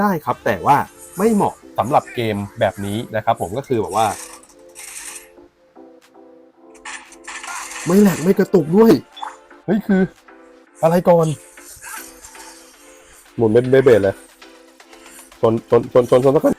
ได้ครับ แต่ว่าไม่เหมาะสำหรับเกมแบบนี้นะครับ ผมก็คือแบบว่า ไม่แหลกไม่กระตุกด้วยเฮ้ยคือ อะไรก่อน หมุนเป็นเบเบดเลยชนชนชนชนชนสักคน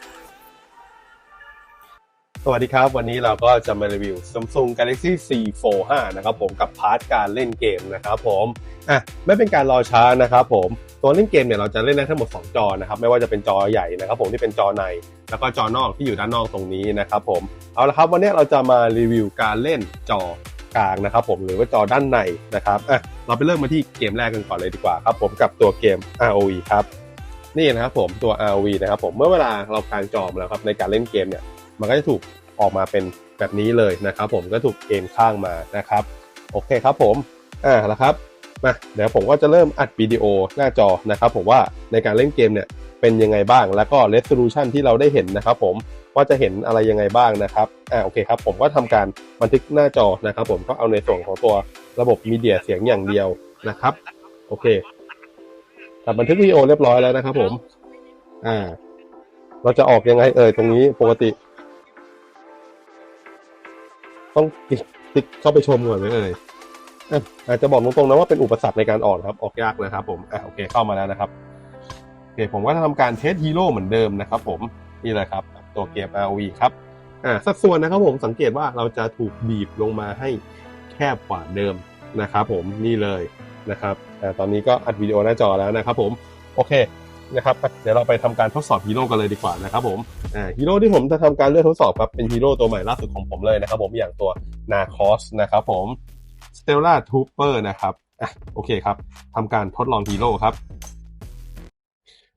สวัสดีครับ วันนี้เราก็จะมารีวิว Samsung Galaxy C Fold 5นะครับผมกับพาร์ทการเล่นเกมนะครับผมอะไม่เป็นการรอช้านะครับผมตัวเล่นเกมเนี่ยเราจะเล่นได้ทั้งหมด 2 จอนะครับไม่ว่าจะเป็นจอใหญ่นะครับผมที่เป็นจอใน แล้วก็จอนอกที่อยู่ด้านนอกตรงนี้นะครับผมเอาละครับวันนี้เราจะมารีวิวการเล่นจอกลางนะครับผมหรือว่าจอด้านในนะครับอะเราไปเริ่มมาที่เกมแรกกันก่อนเลยดีกว่าครับผมกับตัวเกม ROE ครับนี่นะครับผมตัว ROE นะครับผมเมื่อเวลาเรากางจอมแล้วครับในการเล่นเกมเนี่ย มันก็จะถูกออกมาเป็นแบบนี้เลยนะครับ ผมก็ถูกเอ็นข้างมานะครับโอเคครับผมอ่าแล้วครับมาเดี๋ยวผมก็จะเริ่มอัดวิดีโอหน้าจอนะครับ ผมว่าในการเล่นเกมเนี่ยเป็นยังไงบ้าง แล้วก็ resolution ที่เราได้เห็นนะครับ ผมว่าจะเห็นอะไรยังไงบ้างนะครับอ่าโอเคครับ ผมก็ทำการบันทึกหน้าจอนะครับ ผมก็เอาในส่วนของตัวระบบมีเดียเสียงอย่างเดียวนะครับโอเคตัดบันทึกวิดีโอเรียบร้อยแล้วนะครับ ผม อ่า เราจะออกยังไงเอ่ยตรงนี้ปกติ ต้องติ๊กติ๊กเข้าไปชมก่อนไหมเอ่ยอะอาจจะบอกตรงๆนะว่าเป็นอุปสรรคในการออกนะครับ ออกยากนะครับ ผมอะโอเคเข้ามาแล้วนะครับโอเคผมก็จะทำการเทสฮีโร่เหมือนเดิมนะครับ ผมนี่เลยครับ ตัวเกม ROV ครับอ่าสัดส่วนนะครับผมสังเกตว่าเราจะถูกบีบลงมาให้แคบกว่าเดิมนะครับผมนี่เลยนะครับอ่าตอนนี้ก็อัดวิดีโอหน้าจอแล้วนะครับผมโอเค นะครับเดี๋ยวเราไปทำการทดสอบฮีโร่กันเลยดีกว่านะครับผมฮีโร่ที่ผมจะทำการเลือกทดสอบครับเป็นฮีโร่ตัวใหม่ล่าสุดของผมเลยนะครับผมอย่างตัวนาคอสนะครับผม Stella Trooper นะครับอะโอเคครับทำการทดลองฮีโร่ครับ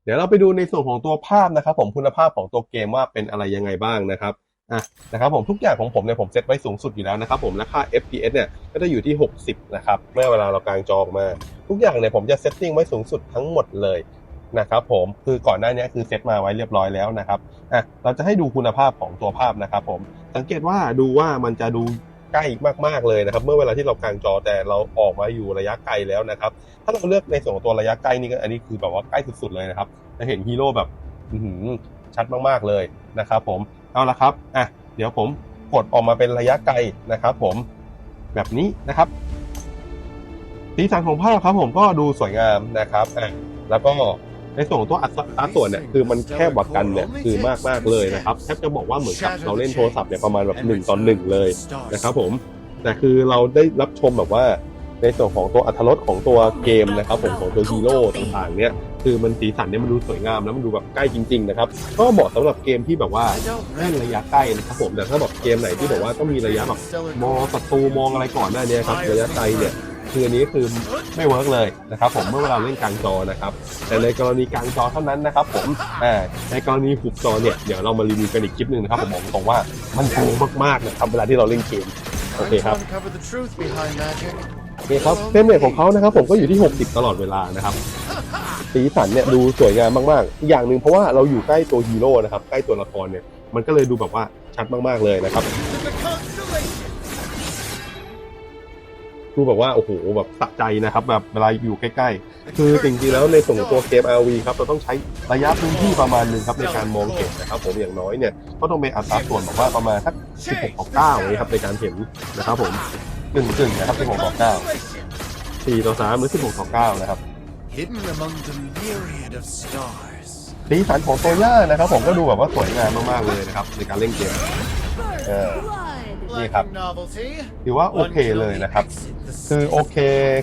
เดี๋ยวเราไปดูในส่วนของตัวภาพนะครับผมคุณภาพของตัวเกมว่าเป็นอะไรยังไงบ้างนะครับอะนะครับผมทุกอย่างของผมเนี่ยผมเซตไว้สูงสุดอยู่แล้วนะครับผมและค่า FPS เนี่ยก็จะอยู่ที่ 60 นะครับเมื่อเวลาเรากางจอออกมา ทุกอย่างเนี่ยผมจะเซตติ้งไว้สูงสุดทั้งหมดเลย นะครับผมคือก่อนหน้านี้คือเซตมาไว้เรียบร้อยแล้วนะครับอะเราจะให้ดูคุณภาพของตัวภาพนะครับผมสังเกตว่าดูว่ามันจะดูใกล้มากๆเลยนะครับ เมื่อเวลาที่เรากางจอแต่เราออกมาอยู่ระยะไกลแล้วนะครับ ถ้าเราเลือกในส่วนของตัวระยะใกล้นี่ก็อันนี้คือแบบว่าใกล้สุดๆเลยนะครับจะเห็นฮีโร่แบบชัดมากๆเลยนะครับผมเอาละครับอะเดี๋ยวผมกดออกมาเป็นระยะไกลนะครับผมแบบนี้นะครับสีสันของภาพครับผมก็ดูสวยงามนะครับอะแล้วก็ ในส่วนของตัวอัตราส่วนเนี่ยคือมันแคบกว่ากันเนี่ยคือมากมากเลยนะครับแทบจะบอกว่าเหมือนกับเราเล่นโทรศัพท์เนี่ยประมาณแบบหนึ่งต่อหนึ่งเลยนะครับผมแต่คือเราได้รับชมแบบว่าในส่วนของตัวอัตรสของตัวเกมนะครับผมของตัวฮีโร่ต่างๆเนี่ยคือมันสีสันเนี่ยมันดูสวยงามแล้วมันดูแบบใกล้จริงๆนะครับก็เหมาะสำหรับเกมที่แบบว่าเล่นระยะใกล้นะครับผมแต่ถ้าแบบเกมไหนที่แบบว่าต้องมีระยะแบบมองศัตรูมองอะไรก่อนหน้านี้ครับระยะไกลเนี่ย คืออันนี้คือไม่เวิร์กเลยนะครับผมเมื่อเวลาเล่นกลางจอนะครับแต่ในกรณีกลางจอเท่านั้นนะครับผมอ่ในกรณีหุบจอเนี่ยเดี๋ยวเรามารีวิวกันอีกคลิปหนึ่งนะครับผมบอกตรงว่ามันโกงมากๆนะครับเวลาที่เราเล่นเกมโอเคครับโอเคครับเฟรมเรทของเขานะครับผมก็อยู่ที่ 60 ตลอดเวลานะครับสีสันเนี่ยดูสวยงามมากๆอีกอย่างหนึ่งเพราะว่าเราอยู่ใกล้ตัวฮีโร่นะครับใกล้ตัวละครเนี่ยมันก็เลยดูแบบว่าชัดมากๆเลยนะครับ ดูแบบว่าโอ้โหแบบสะใจนะครับแบบเวลาอยู่ใกล้ๆ คือจริงๆแล้วในส่วนของตัวเกม RV ครับเราต้องใช้ระยะพื้นที่ประมาณหนึงครับในการมองเห็นนะครับผมอย่างน้อยเนี่ยก็ต้องเป็นอัตราส่วนแบบว่าประมาณสัก16ต่อ9อย่างนี้ครับในการเห็นนะครับผมกึ่งๆนะครับ16ต่อ9 4ต่อ3หรือ16ต่อ9นะครับ Hidden among the myriad of stars. สีสันของตัวย่านะครับผมก็ดูแบบว่าสวยงามมากๆเลยนะครับในการเล่นเกม First Yeah. blood. นี่ครับ Lacking novelty. ถือว่าโอ one เค can เลย only นะครับ exit the คือโอเค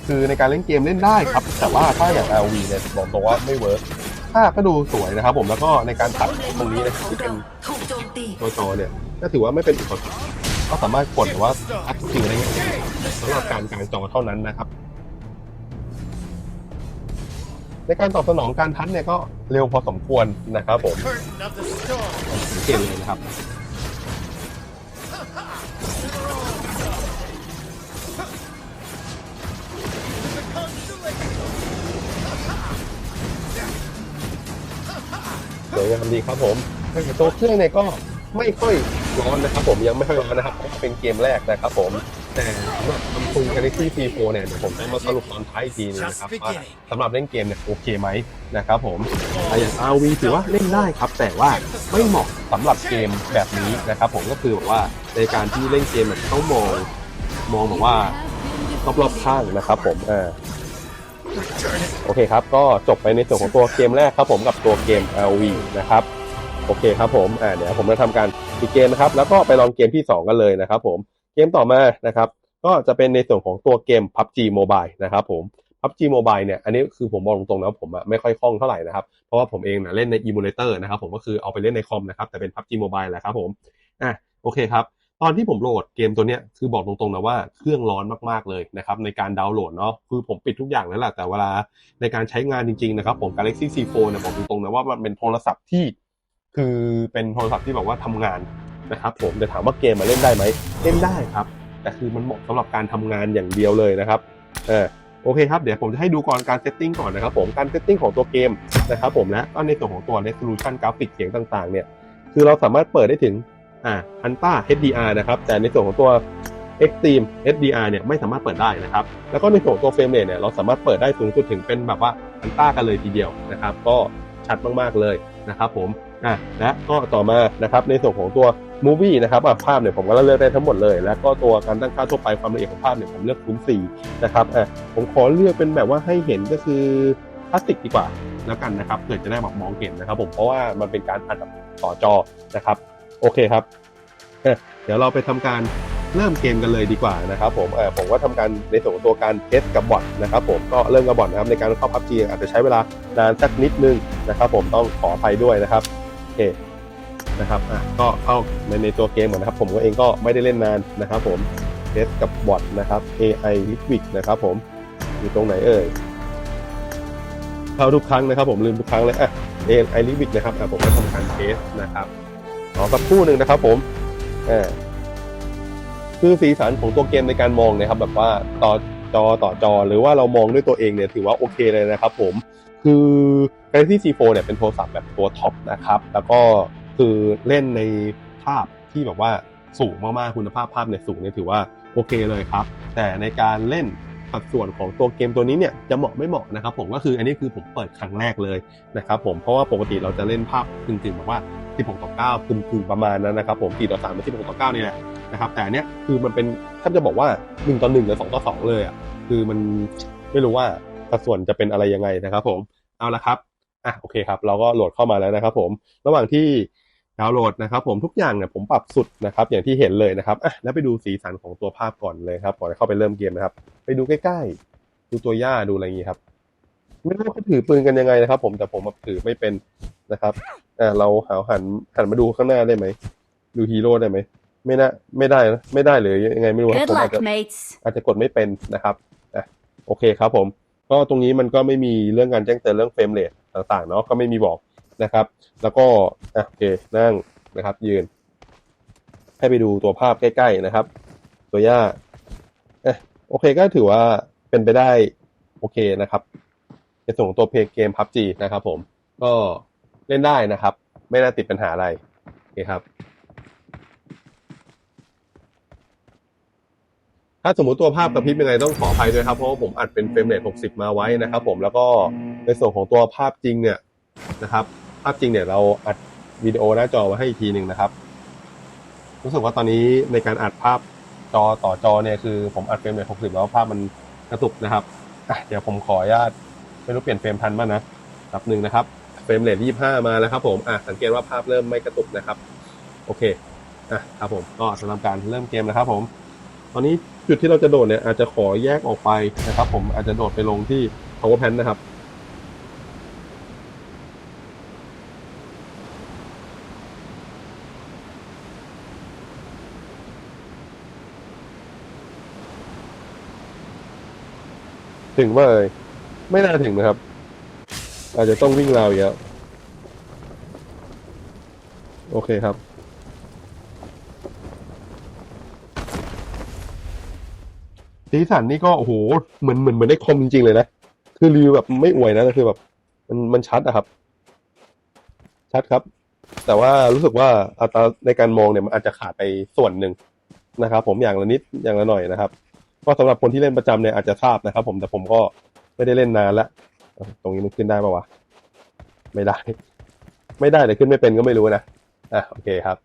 คือในการเล่นเกมเล่นได้ครับ แต่ว่าถ้าอย่าง RV เนี่ยบอกตรงว่าไม่เวิร์กภาพก็ดูสวยนะครับผมแล้วก็ในการตัดตรงนี้นะครับที่เป็นถูกโจมตีตัวจอเนี่ยก็ถือว่าไม่เป็นอุปสรรคก็สามารถกดหรือว่าอัดคิวได้ง่ายสำหรับการกลางจอเท่านั้นนะครับ ในการตอบสนองการทัชเนี่ยก็เร็วพอสมควรนะครับผม curtain of the storm. สังเกตเลยนะครับ สวยงามดีครับผมตัวเครื่องเนี่ยก็ไม่ค่อยร้อนนะครับผมยังไม่ค่อยร้อนนะครับเพราะเป็นเกมแรกนะครับผม แต่สำหรับ Samsung Galaxy C4 เนี่ยเดี๋ยวผมจะมาสรุปตอนท้ายอีกทีนึงนะครับว่าสำหรับเล่นเกมเนี่ยโอเคไหมนะครับผมอะอย่าง RV ถือว่าเล่นได้ครับ แต่ว่าไม่เหมาะสำหรับเกมแบบนี้นะครับผมก็คือแบบว่าในการที่เล่นเกมเนี่ยต้องมองมองแบบว่ารอบๆข้างนะครับผมอ่า โอเคครับ ก็จบไปในส่วนของตัวเกมแรกครับผมกับตัวเกม LV นะครับ โอเคครับผม อ่าเดี๋ยวผมจะทำการปิดเกมนะครับ แล้วก็ไปลองเกมที่ 2 กันเลยนะครับผม เกมต่อมานะครับ ก็จะเป็นในส่วนของตัวเกม PUBG Mobile นะครับผม PUBG Mobile เนี่ย อันนี้คือผมบอกตรงๆนะผมอะไม่ค่อยคล่องเท่าไหร่นะครับ เพราะว่าผมเองนะเล่นใน emulator นะครับผมก็คือเอาไปเล่นในคอมนะครับ แต่เป็น PUBG Mobile แหละครับผม อะ โอเคครับ ตอนที่ผมโหลดเกมตัวเนี้ยคือบอกตรงๆนะว่าเครื่องร้อนมากๆเลยนะครับในการดาวน์โหลดเนาะคือผมปิดทุกอย่างแล้วแหละแต่เวลาในการใช้งานจริงๆนะครับผม Galaxy C4 เนี่ยบอกตรงๆนะว่ามันเป็นโทรศัพท์ที่คือเป็นโทรศัพท์ที่แบบว่าทำงานนะครับผมแต่ถามว่าเกมมาเล่นได้ไหมเล่นได้ครับ แต่คือมันเหมาะสำหรับการทำงานอย่างเดียวเลยนะครับเออโอเคครับ เดี๋ยวผมจะให้ดูก่อนการเซตติ้งก่อนนะครับผมการเซตติ้งของตัวเกมนะครับผมและก็ในส่วนของตัว resolution กราฟิกเสียงต่างๆเนี่ยคือเราสามารถเปิดได้ถึง อ่า Ultra HDR นะครับ แต่ในส่วนของตัว Extreme HDR เนี่ยไม่สามารถเปิดได้นะครับ แล้วก็ในส่วนของตัวเฟรมเรทเนี่ยเราสามารถเปิดได้สูงสุดถึงเป็นแบบว่า Ultra กันเลยทีเดียวนะครับ ก็ชัดมากๆเลยนะครับผมอะและก็ต่อมานะครับในส่วนของตัว Movie นะครับภาพเนี่ยผมก็เลือกได้ทั้งหมดเลย แล้วก็ตัวการตั้งค่าทั่วไปความละเอียดของภาพเนี่ยผมเลือกคูณ4นะครับอะผมขอเลือกเป็นแบบว่าให้เห็นก็คือพลาสติกดีกว่าแล้วกันนะครับเพื่อจะได้แบบมองเห็นนะครับ ผมเพราะว่ามันเป็นการอัดต่อจอนะครับ โอเคครับ เดี๋ยวเราไปทำการเริ่มเกมกันเลยดีกว่านะครับผมผมก็ทำการในส่วนของตัวการเทสกับบอทนะครับผมก็เริ่มกับบอทนะครับในการเข้าพับจีอาจจะใช้เวลานานสักนิดนึงนะครับ ผมต้องขออภัยด้วยนะครับโอเคนะครับอะก็เข้าในในตัวเกมก่อนนะครับ ผมก็เองก็ไม่ได้เล่นนานนะครับ ผมเทสกับบอทนะครับ AI Liquid นะครับ ผมอยู่ตรงไหนเอ่ยเข้าทุกครั้งนะครับ ผมลืมทุกครั้งเลยอะ AI Liquid นะครับผมก็ทำการเทสนะครับ อสักครู่หนึ่งนะครับผมคือสีสันของตัวเกมในการมองนะครับ แบบว่าต่อจอต่อจอ หรือว่าเรามองด้วยตัวเองเนี่ยถือว่าโอเคเลยนะครับผมคือ Galaxy C4 เนี่ยเป็นโทรศัพท์แบบตัวท็อปนะครับ แล้วก็คือเล่นในภาพที่แบบว่าสูงมากๆคุณภาพภาพเนี่ยสูงเนี่ยถือว่าโอเคเลยครับ แต่ในการเล่น สัดส่วนของตัวเกมตัวนี้เนี่ยจะเหมาะไม่เหมาะนะครับผมก็คืออันนี้คือผมเปิดครั้งแรกเลยนะครับผมเพราะว่าปกติเราจะเล่นภาพกึ่งๆแบบว่า 16 ต่อ 9กึ่งๆประมาณนั้นนะครับผม4ต่อ3เป็น16ต่อ9นี่แหละนะครับแต่เนี้ยคือมันเป็นถ้าจะบอกว่า 1 ต่อ 1 หรือ 2 ต่อ 2 เลยอะคือมันไม่รู้ว่าสัดส่วนจะเป็นอะไรยังไงนะครับผมเอาละครับอะโอเคครับเราก็โหลดเข้ามาแล้วนะครับผมระหว่างที่ ดาวน์โหลดนะครับผมทุกอย่างเนี่ยผมปรับสุดนะครับอย่างที่เห็นเลยนะครับอะแล้วไปดูสีสันของตัวภาพก่อนเลยครับก่อนจะเข้าไปเริ่มเกมนะครับ ไปดูใกล้ๆ ดูตัวย่าดูอะไรอย่างงี้ครับ ไม่รู้ว่าเขาถือปืนกันยังไงนะครับ ผมแต่ผมถือไม่เป็นนะครับอ่าเราหาหันหันมาดูข้างหน้าได้ไหมดูฮีโร่ได้ไหมไม่น่าไม่ได้นะไม่ได้เลยยังไงไม่รู้ครับ Good ผมอาจ luck, จะ mates. อาจจะกดไม่เป็นนะครับอะโอเคครับผม ก็ตรงนี้มันก็ไม่มีเรื่องการแจ้งเตือนเรื่องเฟรมเรทต่างๆเนาะก็ไม่มีบอก นะครับ แล้วก็โอเคนั่งนะครับ ยืน ให้ไปดูตัวภาพใกล้ ๆนะครับ ตัวย่าโอเคก็ถือว่าเป็นไปได้โอเคนะครับในส่วนของตัวเพลงเกม PUBG นะครับผมก็เล่นได้นะครับ ไม่น่าติดปัญหาอะไรโอเคครับ ถ้าสมมติตัวภาพกระพริบยังไงต้องขออภัยด้วยครับ เพราะว่าผมอัดเป็นเฟรมเรท60 มาไว้นะครับ ผมแล้วก็ในส่วนของตัวภาพจริงเนี่ยนะครับ ภาพจริงเนี่ยเราอัดวิดีโอหน้าจอไว้ให้อีกทีหนึ่งนะครับ รู้สึกว่าตอนนี้ในการอัดภาพจอต่อจอเนี่ยคือผมอัดเฟรมเรท60แล้วภาพมันกระตุกนะครับเดี๋ยวผมขออนุญาตไม่รู้เปลี่ยนเฟรมทันมั้ยนะแป๊บหนึ่งนะครับเฟรมเรท25มาแล้วครับผมอะสังเกตว่าภาพเริ่มไม่กระตุกนะครับ โอเคอะครับผมก็สำหรับการเริ่มเกมนะครับผม ตอนนี้จุดที่เราจะโดดเนี่ยอาจจะขอแยกออกไปนะครับ ผมอาจจะโดดไปลงที่ power pan นะครับ ถึงว่าเอ่ยไม่น่าถึงนะครับ อาจจะต้องวิ่งราวอีกแล้วโอเคครับ สีสันนี่ก็โอ้โหเหมือนเหมือนเหมือนได้คอมจริงๆเลยนะ คือรีวิวแบบไม่อวยนะแต่คือแบบ มันมันชัดอะครับ ชัดครับ แต่ว่ารู้สึกว่าอัตราในการมองเนี่ยมันอาจจะขาดไปส่วนหนึ่งนะครับ ผมอย่างละนิดอย่างละหน่อยนะครับ ก็สำหรับคนที่เล่นประจำเนี่ยอาจจะทราบนะครับ ผมแต่ผมก็ไม่ได้เล่นนานละตรงนี้มันขึ้นได้ปะวะไม่ได้ ไม่ได้แต่ขึ้นไม่เป็นก็ไม่รู้นะอะโอเคครับ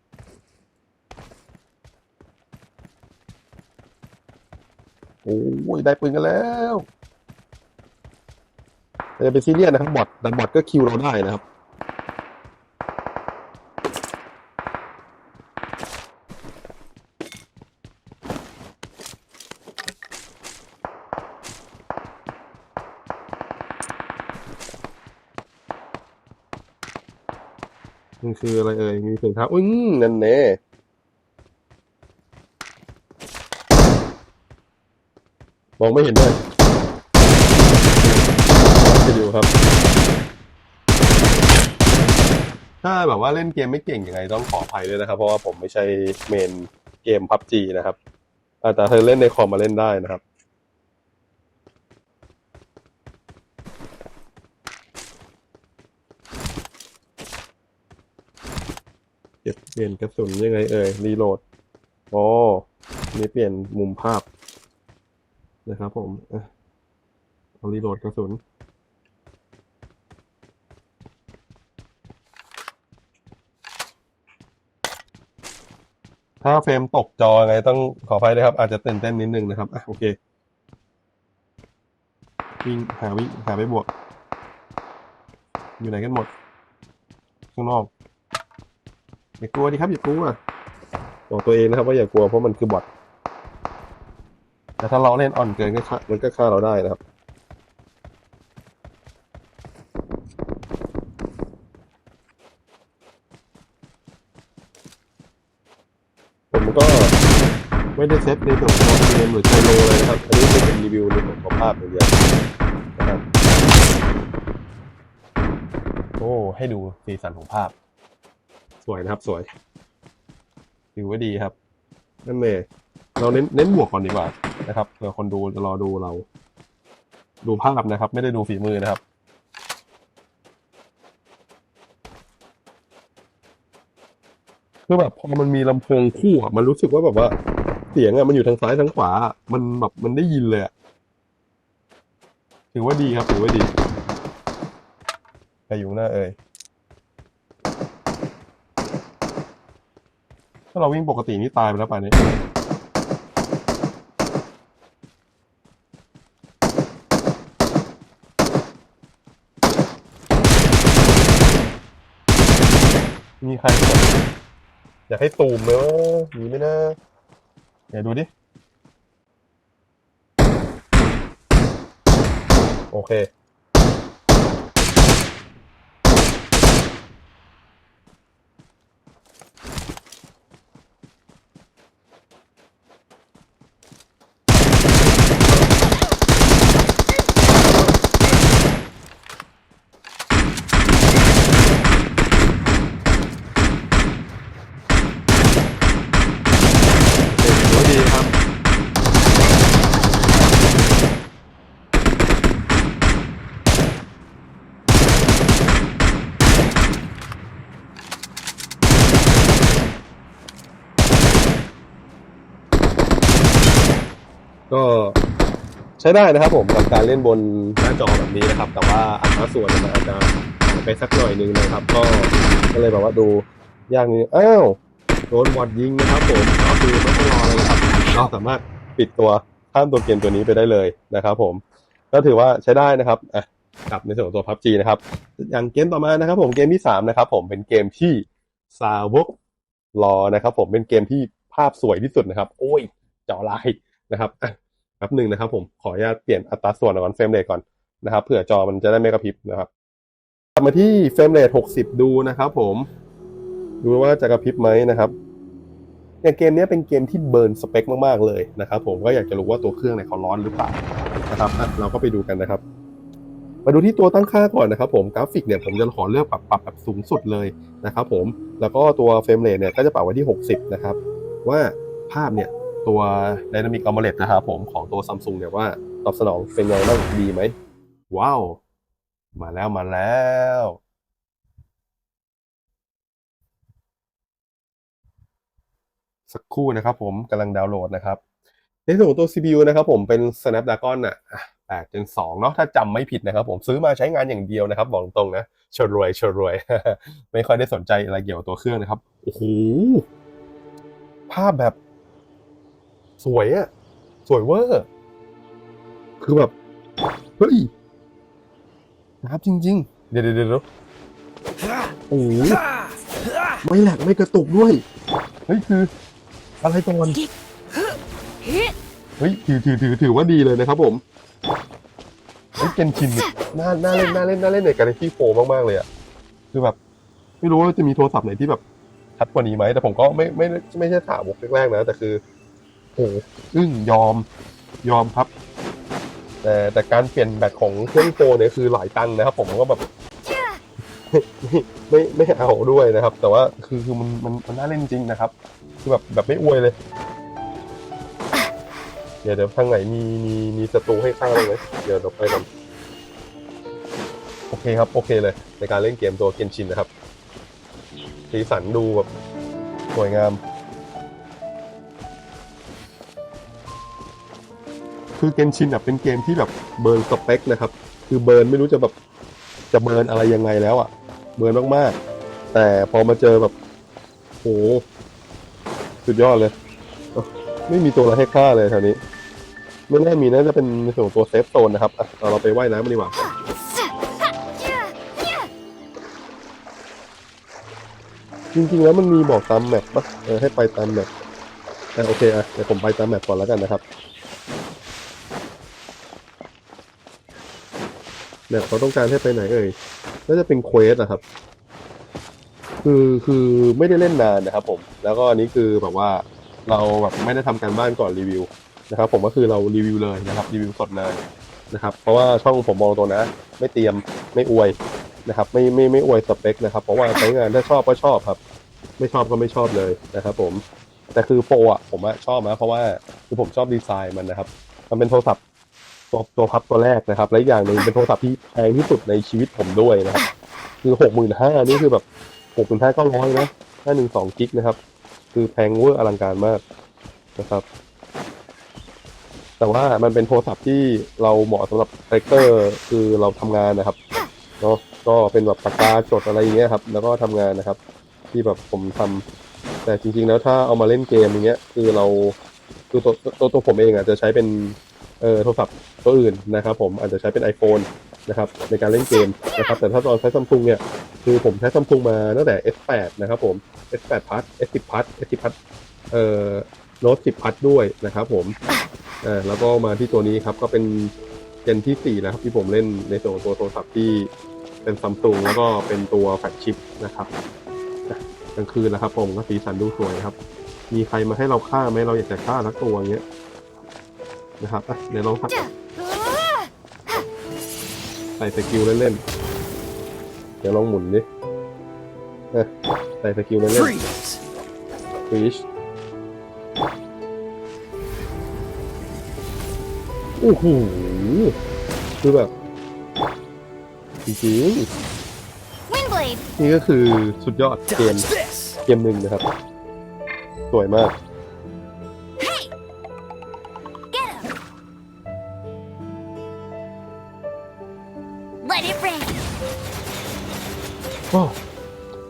โอ้ยได้ปืนกันแล้วจะเป็นซีเรียสนะครับบอทแต่บอทก็คิวเราได้นะครับ มันคืออะไรเอ่ย มีถุงเท้าอุ้ยนั่นแน่มองไม่เห็นด้วยไปดูครับ ถ้าแบบว่าเล่นเกมไม่เก่งยังไงต้องขออภัยด้วยนะครับ เพราะว่าผมไม่ใช่เมนเกมพับจีนะครับอาแต่เธอเล่นในคอมมาเล่นได้นะครับ เปลี่ยนกระสุนยังไงเอ่ยรีโหลดอ๋อนี่เปลี่ยนมุมภาพนะครับผมเอารีโหลดกระสุน ถ้าเฟรมตกจอไงต้องขออภัยด้วยครับ อาจจะตื่นเต้นนิดนึงนะครับอะโอเค วิ่งหาวิ่งหาไปบวก อยู่ไหนกันหมด ข้างนอก อย่ากลัวดิครับอย่ากลัวบอกตัวเองนะครับว่าอย่ากลัวเพราะมันคือบอทแต่ถ้าเราเล่นอ่อนเกินก็ฆ่ามันก็ฆ่าเราได้นะครับผมก็ไม่ได้เซตในส่วนของเกมหรือไชโลเลยนะครับ อันนี้เป็นรีวิวในส่วนของภาพอย่างเดียวนะครับโอ้ให้ดูสีสันของภาพ สวยนะครับ สวยถือว่าดีครับ นั่นเลยเราเน้นเน้นบวกก่อนดีกว่านะครับเผื่อคนดูจะรอดูเรา ดูภาพนะครับ ไม่ได้ดูฝีมือนะครับคือแบบพอมันมีลำโพงคู่อะมันรู้สึกว่าแบบว่า เสียงอะมันอยู่ทางซ้ายทางขวาอะมันแบบมันได้ยินเลยอะถือว่าดีครับถือว่าดีใครอยู่ข้างหน้าเอ่ย ถ้าเราวิ่งปกตินี่ตายไปแล้วป่านนี้ มีใครอยากให้ตูมไหมวะมีไหมนะเดี๋ยวดูดิ โอเค ถือว่าดีครับ ก็ใช้ได้นะครับผมกับการเล่นบนหน้าจอแบบนี้นะครับ แต่ว่าอัตราส่วนมันอาจจะไปสักหน่อยนึงนะครับ ก็ก็เลยแบบว่าดูยากนิดนึงอ้าวโดนบอดยิงนะครับ ผมก็คือไม่ต้องรอเลยครับเราสามารถปิดตัวข้ามตัวเกมตัวนี้ไปได้เลยนะครับ ผม ก็ถือว่าใช้ได้นะครับอะกลับในส่วนของตัว PUBG นะครับ อย่างเกมต่อมานะครับ ผมเกมที่สามนะครับผมเป็นเกมที่ซาวกรอนะครับ ผมเป็นเกมที่ภาพสวยที่สุดนะครับ โอ้ยจอลาย นะครับอะแป๊บหนึ่งนะครับ ผมขออนุญาตเปลี่ยนอัตราส่วนก่อนเฟรมเรทก่อนนะครับเผื่อจอมันจะได้ไม่กระพริบนะครับกลับมาที่เฟรมเรท60 ดูนะครับ ผม ดูว่าจะกระพริบไหมนะครับอย่างเกมนี้เป็นเกมที่เบิร์นสเปคมากๆเลยนะครับ ผมก็อยากจะรู้ว่าตัวเครื่องเนี่ยเขาร้อนหรือเปล่านะครับอะเราก็ไปดูกันนะครับ มาดูที่ตัวตั้งค่าก่อนนะครับ ผมกราฟิกเนี่ยผมจะขอเลือกปรับปรับแบบสูงสุดเลยนะครับ ผมแล้วก็ตัวเฟรมเรทเนี่ยก็จะปรับไว้ที่ 60 นะครับ ว่าภาพเนี่ย ตัว Dynamic AMOLED นะครับผมของตัว Samsung เนี่ยว่าตอบสนองเป็นไงบ้างดีไหม ว้าว มาแล้วมาแล้วสักครู่นะครับผมกำลังดาวน์โหลดนะครับ ในส่วนของตัว CPU นะครับผมเป็น Snapdragon อะ8 Gen 2เนาะถ้าจำไม่ผิดนะครับผมซื้อมาใช้งานอย่างเดียวนะครับบอกตรงๆนะเชรวยเชรวย ไม่ค่อยได้สนใจอะไรเกี่ยวกับตัวเครื่องนะครับ โอ้โห ภาพแบบ สวยอะสวยเวอร์คือแบบเฮ้ยนะครับจริง ๆ เดี๋ยวเดี๋ยวเดี๋ยวโอ้โหไม่แหลกไม่กระตุกด้วย เฮ้ยคือ อะไรก่อนเฮ้ยถือถือถือถือว่าดีเลยนะครับผมเฮ้ยเกนชินเนี่ยน่าน่าเล่นน่าเล่นน่าเล่นในการที่โฟมากๆเลยอะคือแบบ ไม่รู้ว่าจะมีโทรศัพท์ไหนที่แบบชัดกว่านี้ไหมแต่ผมก็ไม่ไม่ไม่ใช่ถามวกแรกๆนะแต่คือ โอ้โหอึ้งยอม ยอมครับ แต่แต่การเปลี่ยนแบตของเครื่องโฟเนี่ยคือหลายตังค์นะครับ ผมก็แบบไม่ไม่ไม่เอาด้วยนะครับ แต่ว่าคือคือมันมันมันน่าเล่นจริงนะครับ คือแบบแบบไม่อวยเลย เดี๋ยวเดี๋ยวทางไหนมีมีมีศัตรูให้ฆ่าบ้างไหมเดี๋ยวเราไปกันโอเคครับ โอเคเลย ในการเล่นเกมตัวเกนชินนะครับสีสันดูแบบสวยงาม คือเกนชินแบบเป็นเกมที่แบบเบิร์นสเปคนะครับ คือเบิร์นไม่รู้จะแบบจะเบิร์นอะไรยังไงแล้วอะ่ะ เบิร์นมากๆ แต่พอมาเจอแบบโหสุดยอดเลย ไม่มีตัวอะไรให้ฆ่าเลยแถวนี้ ไม่แน่มีน่าจะเป็นในส่วนของตัวเซฟโซนนะครับอะเอาเราไปว่ายน้ำกันดีกว่าจริงๆแล้วมันมีบอกตามแมปปะเออให้ไปตามแมปอ่โอเคอะเดี๋ยวผมไปตามแมปก่อนแล้วกันนะครับ แมปเขาต้องการให้ไปไหนเอ่ยน่าจะเป็นเควสอะครับ คือคือไม่ได้เล่นนานนะครับ ผม แล้วก็อันนี้คือแบบว่าเราแบบไม่ได้ทำการบ้านก่อนรีวิวนะครับ ผมก็คือเรารีวิวเลยนะครับรีวิวสดเลยนะครับ เพราะว่าช่องผมมองตัวนะ ไม่เตรียมไม่อวยนะครับ ไม่ไม่ไม่อวยสเปคนะครับ เพราะว่าใช้งานถ้าชอบก็ชอบครับ ไม่ชอบก็ไม่ชอบเลยนะครับ ผมแต่คือโปรอะผมอะชอบนะเพราะว่าคือผมชอบดีไซน์มันนะครับ มันเป็นโทรศัพท์ ตัวตัวพับตัวแรกนะครับ และอีกอย่างหนึ่งเป็นโทรศัพท์ที่แพงที่สุดในชีวิตผมด้วยนะครับคือหกหมื่นห้านี่คือแบบหกหมื่นห้าก็ร้อยนะห้าหนึ่งสองกิกนะครับ คือแพงเวอร์อลังการมากนะครับ แต่ว่ามันเป็นโทรศัพท์ที่เราเหมาะสำหรับคาแรคเตอร์คือเราทำงานนะครับเนาะก็เป็นแบบปากกาจดอะไรอย่างเงี้ยครับ แล้วก็ทำงานนะครับ ที่แบบผมทำแต่จริง ๆ แล้วถ้าเอามาเล่นเกมอย่างเงี้ย คือเราคือตัวตัวตัวผมเองอะจะใช้เป็น เอ่อโทรศัพท์ตัวอื่นนะครับผมอาจจะใช้เป็น iPhone นะครับในการเล่นเกมนะครับแต่ถ้าตอนใช้ซัมซุงเนี่ยคือผมใช้ซัมซุงมาตั้งแต่ S8 นะครับผม S8 Plus S10 Plus S10 Plus เอ่อ Note 10 Plus ด้วยนะครับผมอ่าแล้วก็มาที่ตัวนี้ครับก็เป็นเจนที่4แล้วครับที่ผมเล่นในส่วนของตัวโทรศัพท์ที่เป็นซัมซุงแล้วก็เป็นตัวแฟลชิปนะครับกลางคืนนะครับผมก็สีสันดูสวยครับ มีใครมาให้เราฆ่าไหมเราอยากจะฆ่าสักตัวอย่างเงี้ย นะครับอะเดี๋ยวลองสักใส่สกิลเล่นๆ เดี๋ยวลองหมุนดิเออใส่สกิลเล่น Freeze! ๆฟิชโอ้โหคือแบบจริง Windblade! ๆนี่ก็คือสุดยอดเกม Dodge this! เกมหนึ่งนะครับ สวยมาก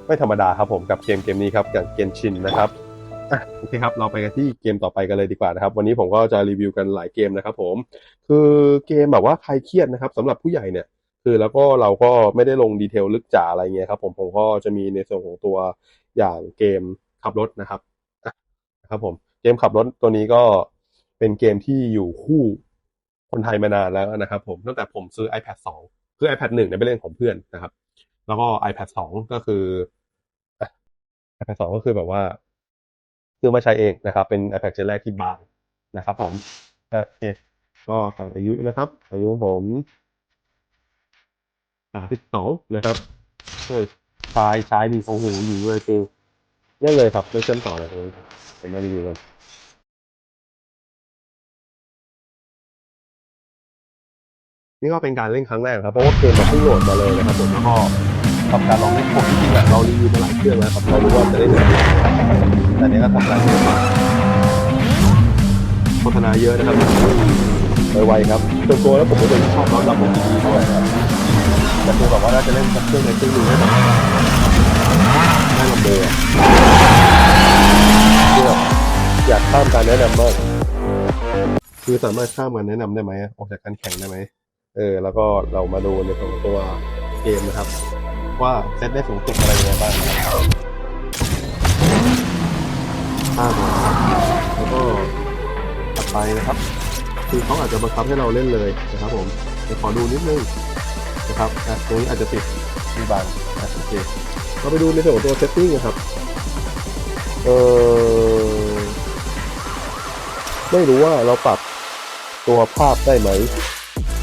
ไม่ธรรมดาครับผมกับเกมเกมนี้ครับอย่างเกมชินนะครับอะโอเคครับ เราไปกันที่เกมต่อไปกันเลยดีกว่านะครับ วันนี้ผมก็จะรีวิวกันหลายเกมนะครับ ผม คือเกมแบบว่าใครเครียดนะครับสำหรับผู้ใหญ่เนี่ย คือแล้วก็เราก็ไม่ได้ลงดีเทลลึกจ๋าอะไรเงี้ยครับ ผมผมก็จะมีในส่วนของตัวอย่างเกมขับรถนะครับนะครับผมเกมขับรถตัวนี้ก็เป็นเกมที่อยู่คู่คนไทยมานานแล้วนะครับ ผมตั้งแต่ผมซื้อ iPad 2 คือ iPad 1เนี่ยไปเล่นของเพื่อนนะครับ แล้วก็ iPad 2 ก็คือ iPad 2 ก็คือแบบว่าซื้อมาใช้เองนะครับ เป็น iPad เจนแรกที่บางนะครับผมโอเคก็ตามอายุนะครับ อายุผมสามสิบสองนะครับเฮ้ยชายชายดีโอ้โหอยู่เลยคือเล่เลยครับเล่นเชื่อมต่อเลยผมมารีวิวกันนี่ก็เป็นการเล่นครั้งแรกครับเพราะว่าเกมมันเพิ่งโหลดมาเลยนะครับผมแล้วก็ กับการลองเล่นผมจริงๆอะเรารีวิวมาหลายเครื่องแล้วครับเรารู้ว่าจะได้เล่นแต่อันนี้ก็ทำการเล่นมาโฆษณาเยอะนะครับไวๆครับส่วนตัวแล้วผมก็เป็นชอบรับรับผมดีๆด้วยครับแต่คือแบบว่าน่าจะเล่นสักเครื่องในเครื่องหนึงได้แบบได้ลำเบอร์อะคือแบบอยากข้ามการแนะนำมากคือสามารถข้ามการแนะนำได้ไหมออกจากการแข่งได้ไหมเออแล้วก็เรามาดูในของตัวเกมนะครับ ว่าเซตได้สูงสุดอะไรยังไงบ้างนะครับห้ามาแล้วก็ถัดไปนะครับ คือเขาอาจจะบังคับให้เราเล่นเลยนะครับ ผมเดี๋ยวขอดูนิดนึงนะครับอะตรงนี้อาจจะติดมีบางอะโอเคเราไปดูในส่วนของตัวเซตติ้งนะครับเออไม่รู้ว่าเราปรับตัวภาพได้ไหม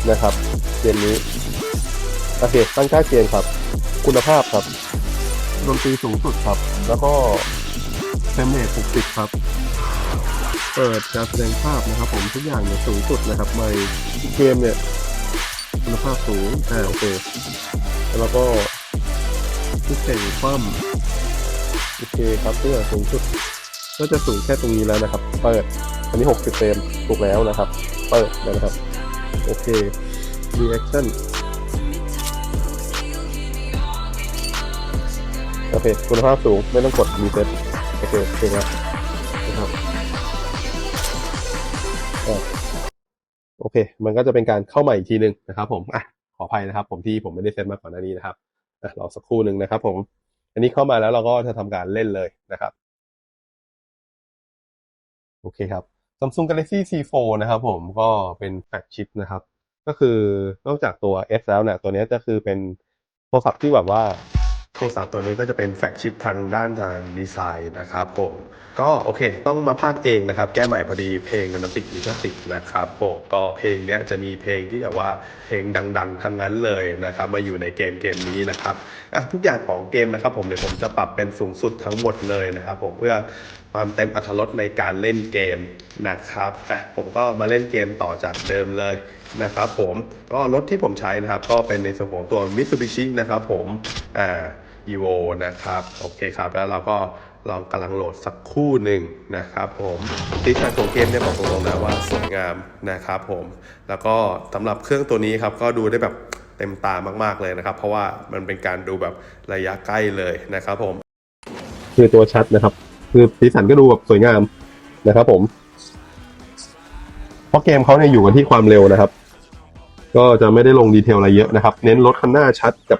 นะครับเกมนี้โอเคตั้งค่าเกมครับ คุณภาพครับดนตรีสูงสุดครับ แล้วก็เฟรมเรท60ครับ เปิดการแสดงภาพนะครับ ผมทุกอย่างเนี่ยสูงสุดนะครับในเกมเนี่ย คุณภาพสูงอ่าโอเคแล้วก็ทุกแข่งคว่ำโอเคครับทุกอย่างสูงสุด ก็จะสูงแค่ตรงนี้แล้วนะครับ เปิดอันนี้ 60เฟรมถูกแล้วนะครับ เปิดนะครับ โอเค reaction โอเค คุณภาพสูง ไม่ต้องกด reset โอเคโอเคครับนะครับโอเค มันก็จะเป็นการเข้าใหม่อีกทีหนึ่งนะครับ ผมอะขออภัยนะครับ ผมที่ผมไม่ได้เซตมาก่อนหน้านี้นะครับอะรอสักครู่หนึ่งนะครับ ผม อันนี้เข้ามาแล้วเราก็จะทำการเล่นเลยนะครับ โอเคครับ Samsung Galaxy C4 นะครับ ผมก็เป็นแฟลกชิพนะครับ ก็คือนอกจากตัว S แล้วเนี่ยตัวนี้จะคือเป็นโทรศัพท์ที่แบบว่า โทรศัพท์ตัวนี้ก็จะเป็นแฟกชิพทางด้านทางดีไซน์นะครับผมก็โอเค ต้องมาพากย์เองนะครับ แก้ใหม่พอดีเพลงนันติกลิขสิทธิ์นะครับผมก็เพลงเนี้ยจะมีเพลงที่แบบว่าเพลงดังๆทั้งนั้นเลยนะครับ มาอยู่ในเกมเกมนี้นะครับทุกอย่างของเกมนะครับ ผมเดี๋ยวผมจะปรับเป็นสูงสุดทั้งหมดเลยนะครับ ผมเพื่อความเต็มอรรถรสในการเล่นเกมนะครับอะผมก็มาเล่นเกมต่อจากเดิมเลยนะครับผมก็รถที่ผมใช้นะครับ ก็เป็นในส่วนของตัว Mitsubishi นะครับผมอ่า Evo นะครับ โอเคครับ แล้วเราก็ลองกำลังโหลดสักคู่หนึ่งนะครับผมดีไซน์ของเกมเนี่ยบอกตรงๆนะว่าสวยงามนะครับผม แล้วก็สำหรับเครื่องตัวนี้ครับก็ดูได้แบบเต็มตามากๆเลยนะครับ เพราะว่ามันเป็นการดูแบบระยะใกล้เลยนะครับผม คือตัวชัดนะครับ คือสีสันก็ดูแบบสวยงามนะครับผม เพราะเกมเขาเนี่ยอยู่กันที่ความเร็วนะครับ ก็จะไม่ได้ลงดีเทลอะไรเยอะนะครับ เน้นรถคันหน้าชัดกับ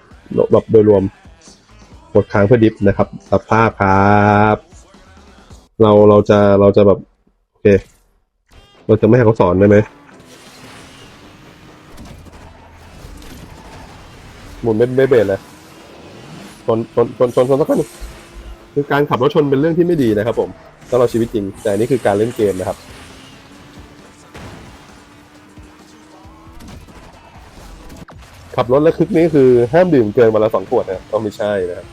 แบบโดยรวม กดค้างเพื่อดิฟนะครับตัดภาพครับเราเราจะเราจะแบบโอเค เราจะไม่ให้เขาสอนได้ไหมหมุนไม่ไม่เบรดเลยชนชนชนชนชนสักคนหนึ่งคือการขับรถชนเป็นเรื่องที่ไม่ดีนะครับ ผมสำหรับชีวิตจริง แต่นี่คือการเล่นเกมนะครับขับรถแล้วคึกนี้คือห้ามดื่มเกินวันละสองขวดนะต้องไม่ใช่นะครับ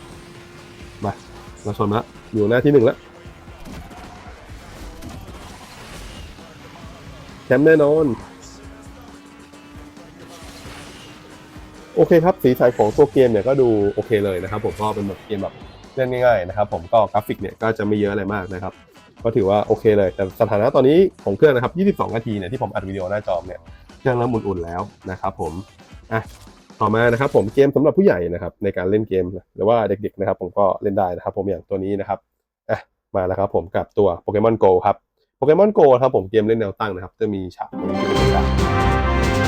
มาเราชนละอยู่หน้าที่หนึ่งแล้วแชมป์แน่นอน โอเคครับ สีสันของตัวเกมเนี่ยก็ดูโอเคเลยนะครับผมก็เป็นแบบเกมแบบเล่นง่ายๆนะครับผมก็กราฟิกเนี่ยก็จะไม่เยอะอะไรมากนะครับ ก็ถือว่าโอเคเลย แต่สถานะตอนนี้ของเครื่องนะครับ 22 นาทีเนี่ยที่ผมอัดวิดีโอหน้าจอเนี่ยเครื่องเริ่มอุ่นๆแล้วนะครับผมอะ ต่อมานะครับผมเกมสำหรับผู้ใหญ่นะครับในการเล่นเกมหรือว่าเด็กๆนะครับผมก็เล่นได้นะครับผมอย่างตัวนี้นะครับอะมาแล้วครับผมกับตัวโปเกมอนโกครับโปเกมอนโกครับผมเกมเล่นแนวตั้งนะครับ จะมีฉากตรงนี้ที่เป็นฉาก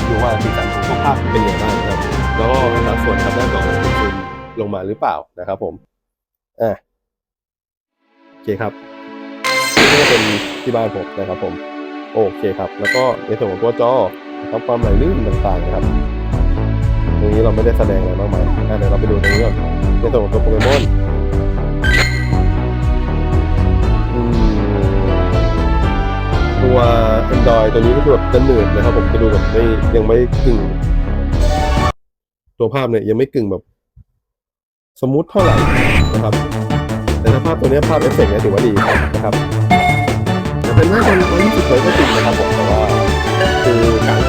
ดูว่าสีสันของภาพเป็นอยังไงบ้างนะครับแล้วก็สัดส่วนทางด้านของซูมลงมาหรือเปล่านะครับผมอะโอเคครับนี่ก็เป็นที่บ้านผมนะครับผมโอเคครับ แล้วก็ในส่วนของตัวจอนะครับความไหลลื่นต่างๆนะครับ ตรงนี้เราไม่ได้แสดงอะไรมากมายอะเดี๋ยวเราไปดูตรงนี้ก่อนในส่วนของตัวโปเกมอนตัว Android ตัวนี้ก็ดูแบบจะหนืดนะครับผมจะดูแบบไม่ยังไม่กึ่ง ตัวภาพเนี่ยยังไม่กึ่งแบบ สมูทเท่าไหร่นะครับ แต่ถ้าภาพตัวนี้ภาพเอฟเฟกต์เนี่ยถือว่าดีนะครับเป็นหน้าจอร้อยยี่สิบเลยก็จริงนะครับผมแต่ว่าคือการ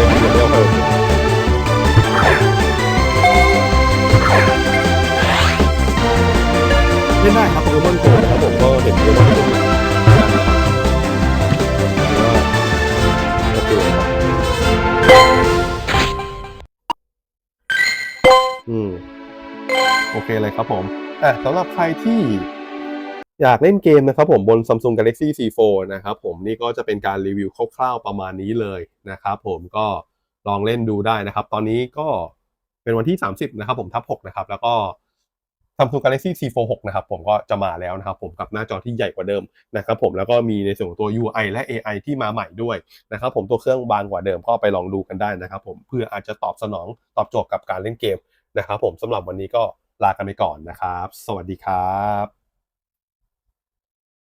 เดียวเยเล่นได้ครับโปเกมอนโกนะครับผมก็เห็นเยอะมากเลยอืมโอเคเลยครับผมเอะสำหรับใครที่ อยากเล่นเกมนะครับผมบน Samsung Galaxy C4 นะครับผมนี่ก็จะเป็นการรีวิวคร่าวๆประมาณนี้เลยนะครับผมก็ลองเล่นดูได้นะครับ ตอนนี้ก็เป็นวันที่ 30 นะครับผมทับ 6 นะครับ แล้วก็ Samsung Galaxy C46 นะครับผมก็จะมาแล้วนะครับผมกับหน้าจอที่ใหญ่กว่าเดิมนะครับผมแล้วก็มีในส่วนของตัว UI และ AI ที่มาใหม่ด้วยนะครับผมตัวเครื่องบางกว่าเดิมก็ไปลองดูกันได้นะครับผมเพื่ออาจจะตอบสนองตอบโจทย์กับการเล่นเกมนะครับผมสำหรับวันนี้ก็ลากันไปก่อนนะครับ สวัสดีครับ